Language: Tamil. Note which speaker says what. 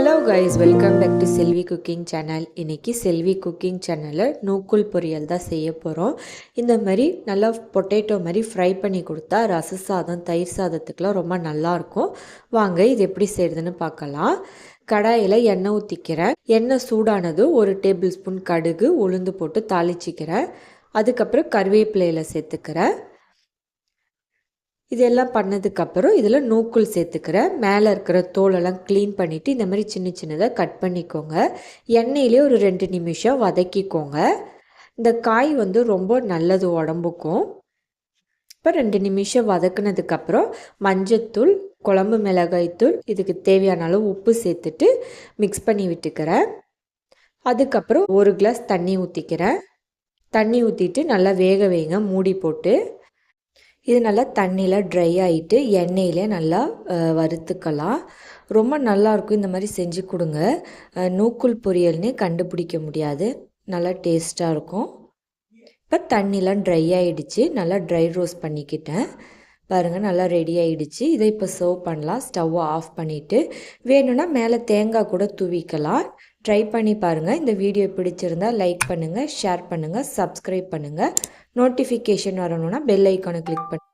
Speaker 1: Hello guys welcome back to Selvi cooking channel இன்றைக்கி செல்வி குக்கிங் சேனலில் நூக்குள் பொரியல் தான் செய்ய போகிறோம் இந்த மாதிரி நல்லா பொட்டேட்டோ மாதிரி ஃப்ரை பண்ணி கொடுத்தா ரச சாதம் தயிர் சாதத்துக்குலாம் ரொம்ப நல்லாயிருக்கும் வாங்க இது எப்படி செய்கிறதுன்னு பார்க்கலாம். கடாயில் எண்ணெய் ஊற்றிக்கிறேன் எண்ணெய் சூடானதும் ஒரு டேபிள் ஸ்பூன் கடுகு உளுந்து போட்டு தாளிச்சிக்கிறேன். அதுக்கப்புறம் கருவேப்பிலையில் சேர்த்துக்கிறேன். இதெல்லாம் பண்ணதுக்கப்புறம் இதில் நூக்குள் சேர்த்துக்கிறேன் மேலே இருக்கிற தோலெல்லாம் க்ளீன் பண்ணிவிட்டு இந்த மாதிரி சின்ன சின்னதாக கட் பண்ணிக்கோங்க. எண்ணெயிலே ஒரு ரெண்டு நிமிஷம் வதக்கிக்கோங்க. இந்த காய் வந்து ரொம்ப நல்லது உடம்புக்கும். இப்போ ரெண்டு நிமிஷம் வதக்குனதுக்கப்புறம் மஞ்சத்தூள் குழம்பு மிளகாய்த்தூள் இதுக்கு தேவையான அளவு உப்பு சேர்த்துட்டு மிக்ஸ் பண்ணி விட்டுக்கிறேன். அதுக்கப்புறம் ஒரு கிளாஸ் தண்ணி ஊற்றிக்கிறேன் தண்ணி ஊற்றிட்டு நல்லா வேக வேக மூடி போட்டு. இது நல்லா தண்ணியில் ட்ரை ஆகிட்டு எண்ணெயிலே நல்லா வறுத்துக்கலாம். ரொம்ப நல்லாயிருக்கும் இந்த மாதிரி செஞ்சு கொடுங்க. நூக்குள் பொரியல்னே கண்டுபிடிக்க முடியாது. நல்லா டேஸ்ட்டாக இருக்கும். இப்போ தண்ணிலாம் ட்ரை ஆகிடுச்சு நல்லா ட்ரை ரோஸ்ட் பண்ணிக்கிட்டேன். பாருங்கள் நல்லா ரெடி ஆகிடுச்சு இதை இப்போ சர்வ் பண்ணலாம். ஸ்டவ்வை ஆஃப் பண்ணிவிட்டு வேணும்னா மேலே தேங்காய் கூட தூவிக்கலாம். ட்ரை பண்ணி பாருங்கள் இந்த வீடியோ பிடிச்சிருந்தால் லைக் பண்ணுங்கள் ஷேர் பண்ணுங்கள் சப்ஸ்கிரைப் பண்ணுங்கள் நோட்டிஃபிகேஷன் வரணும்னா பெல் ஐக்கானை கிளிக் பண்ணு